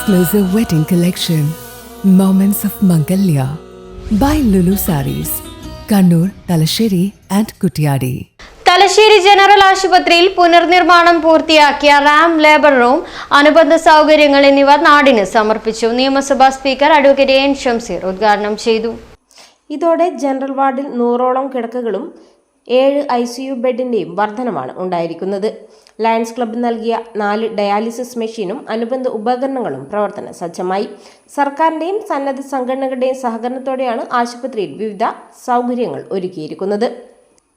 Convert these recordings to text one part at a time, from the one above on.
exclusive wedding collection, Moments of Mangalya, by Lulu Saris, Kannur Thalassery and Kuttiadi Thalassery general ആശുപത്രിയിൽ പുനർനിർമ്മാണം പൂർത്തിയാക്കിയ Ram labour room അനുബന്ധ സൗകര്യങ്ങൾ എന്നിവ നാടിന് സമർപ്പിച്ചു. നിയമസഭാ സ്പീക്കർ അഡ്വക്കേറ്റ് എൻ ഷംസീർ ഉദ്ഘാടനം ചെയ്തു. ഇതോടെ ജനറൽ വാർഡിൽ നൂറോളം കിടക്കകളും ഏഴ് ഐ സി യു ബെഡിന്റെയും വർധനമാണ് ഉണ്ടായിരിക്കുന്നത്. ലയൺസ് ക്ലബ്ബ് നൽകിയ നാല് ഡയാലിസിസ് മെഷീനും അനുബന്ധ ഉപകരണങ്ങളും പ്രവർത്തന സജ്ജമായി. സർക്കാരിന്റെയും സന്നദ്ധ സംഘടനകളുടെയും സഹകരണത്തോടെയാണ് ആശുപത്രിയിൽ വിവിധ സൗകര്യങ്ങൾ ഒരുക്കിയിരിക്കുന്നത്.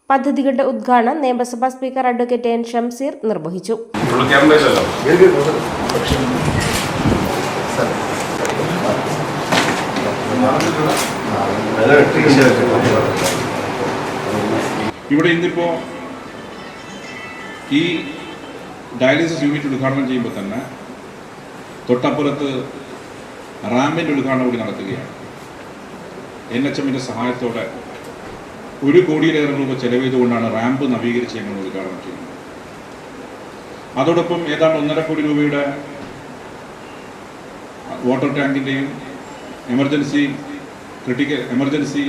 പദ്ധതികളുടെ ഉദ്ഘാടനം നിയമസഭാ സ്പീക്കർ അഡ്വക്കേറ്റ് എൻ ഷംസീർ നിർവഹിച്ചു. ഇവിടെ ഇന്നിപ്പോ ഈ ഡയാലിസിസ് യൂണിറ്റ് ഉദ്ഘാടനം ചെയ്യുമ്പോൾ തന്നെ തൊട്ടപ്പുറത്ത് റാമിന്റെ ഉദ്ഘാടനം കൂടി നടത്തുകയാണ്. എൻ എച്ച് എമ്മിന്റെ സഹായത്തോടെ ഒരു കോടിയിലേറെ രൂപ ചെലവ് ചെയ്തുകൊണ്ടാണ് റാമ്പ് നവീകരിച്ച് ഞങ്ങൾ ഉദ്ഘാടനം ചെയ്യുന്നത്. അതോടൊപ്പം ഏതാണ്ട് ഒന്നര കോടി രൂപയുടെ വാട്ടർ ടാങ്കിന്റെയും എമർജൻസി ക്രിട്ടിക്കൽ എമർജൻസി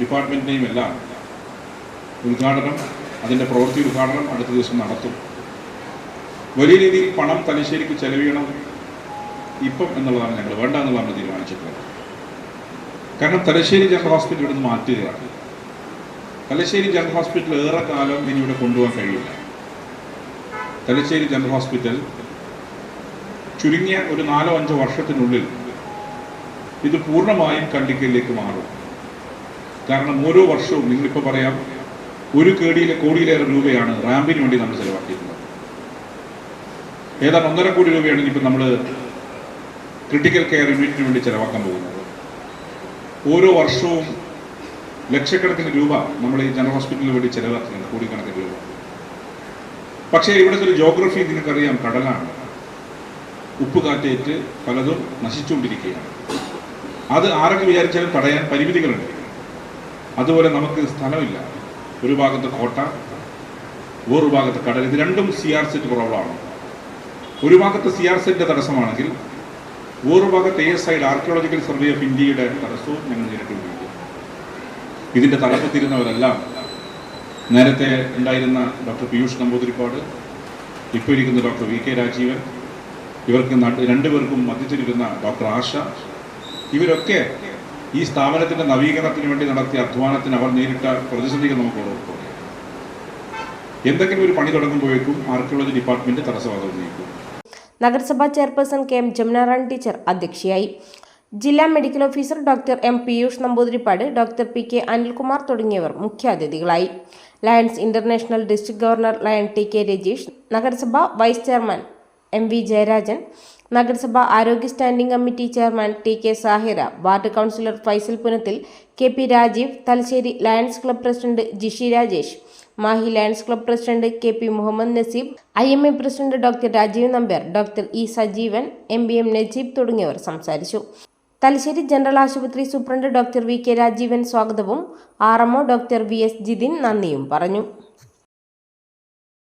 ഡിപ്പാർട്ട്മെന്റിന്റെയും എല്ലാം ഉദ്ഘാടനം അതിന്റെ പ്രവൃത്തി ഉദ്ഘാടനം അടുത്ത ദിവസം നടത്തും. വലിയ രീതിയിൽ പണം തലശ്ശേരിക്ക് ചെലവിയണം ഇപ്പം എന്നുള്ളതാണ് ഞങ്ങൾ വേണ്ട എന്നുള്ളതാണ് തീരുമാനിച്ചിട്ടുള്ളത്. കാരണം തലശ്ശേരി ജനറൽ ഹോസ്പിറ്റൽ ഇവിടുന്ന് മാറ്റുകയാണ് തലശ്ശേരി ജനറൽ ഹോസ്പിറ്റൽ ഏറെ കാലം ഇനി ഇവിടെ കൊണ്ടുപോകാൻ കഴിയില്ല. തലശ്ശേരി ജനറൽ ഹോസ്പിറ്റൽ ചുരുങ്ങിയ ഒരു നാലോ അഞ്ചോ വർഷത്തിനുള്ളിൽ ഇത് പൂർണമായും കണ്ടിക്കലിലേക്ക് മാറും. കാരണം ഓരോ വർഷവും നിങ്ങളിപ്പോൾ പറയാം ഒരു കേടിയിലെ കോടിയിലേറെ രൂപയാണ് റാമ്പിന് വേണ്ടി നമ്മൾ ചെലവാക്കിയിട്ടുള്ളത്. ഏതാണ്ട് ഒന്നര കോടി രൂപയാണ് ഇനിയിപ്പോൾ നമ്മൾ ക്രിട്ടിക്കൽ കെയർ യൂണിറ്റിന് വേണ്ടി ചെലവാക്കാൻ പോകുന്നത്. ഓരോ വർഷവും ലക്ഷക്കണക്കിന് രൂപ നമ്മൾ ഈ ജനറൽ ഹോസ്പിറ്റലിന് വേണ്ടി ചെലവാക്കുന്നുണ്ട് കോടിക്കണക്കിന് രൂപ. പക്ഷേ ഇവിടുത്തെ ഒരു ജോഗ്രഫി നിങ്ങൾക്കറിയാം കടലാണ്. ഉപ്പ് കാറ്റേറ്റ് പലതും നശിച്ചുകൊണ്ടിരിക്കുകയാണ്. അത് ആരൊക്കെ വിചാരിച്ചാലും തടയാൻ പരിമിതികളുണ്ട്. അതുപോലെ നമുക്ക് സ്ഥലമില്ല. ഒരു ഭാഗത്ത് കോട്ട വേറൊരു ഭാഗത്ത് കടൽ. ഇത് രണ്ടും സി ആർ സെറ്റ് പ്രോബ്ലമാണ് ഒരു ഭാഗത്ത് സി ആർ സെറ്റിന്റെ തടസ്സമാണെങ്കിൽ വേറൊരു ഭാഗത്ത് എ എസ് ഐയുടെ ആർക്കിയോളജിക്കൽ സർവേ ഓഫ് ഇന്ത്യയുടെ തടസ്സവും ഞങ്ങൾ നേരിട്ടുകൊണ്ടിരിക്കുന്നു ഇതിന്റെ തലപ്പത്തിരുന്നവരെല്ലാം നേരത്തെ ഉണ്ടായിരുന്ന ഡോക്ടർ പീയൂഷ് നമ്പൂതിരിപ്പാട് ഇപ്പോൾ ഇരിക്കുന്ന ഡോക്ടർ വി കെ രാജീവൻ ഇവർക്ക് രണ്ടുപേർക്കും മധ്യത്തിലിരുന്ന ഡോക്ടർ ആശ ഇവരൊക്കെ ഈ സ്ഥാപനത്തിന്റെ നവീകരണത്തിന് വേണ്ടി നടത്തിയ അധ്വാനത്തിന് അവർ നേരിട്ട പ്രതിസന്ധികൾ നമുക്ക് എന്തെങ്കിലും ഒരു പണി തുടങ്ങുമ്പോഴേക്കും ആർക്കിയോളജി ഡിപ്പാർട്ട്മെന്റ് തടസ്സമാകും ഉന്നയിക്കും നഗരസഭാ ചെയർപേഴ്സൺ കെ എം ജമുനാറാൻ ടീച്ചർ അധ്യക്ഷയായി. ജില്ലാ medical officer doctor M Piyush Namboothiripad doctor P K Anilkumar തുടങ്ങിയവർ മുഖ്യാതിഥികളായി. Lions International district governor Lion T K Rajeesh നഗരസഭ vice chairman M V Jayarajan നഗരസഭ ആരോഗ്യ standing committee chairman T K Sahira ward councillor Faisal Punathil K P Rajeev Thalassery Lions Club president Jishi Rajesh Mahe Lions Club president K P Muhammad Naseeb I M A president doctor Rajeev Nambiar doctor E Sajeevan M B M Najeeb തുടങ്ങിയവർ സംസാരിച്ചു. Thalassery general ആശുപത്രി superintendent doctor V K Rajeevan സ്വാഗതവും R MO doctor V S Jithin നന്ദിയും പറഞ്ഞു.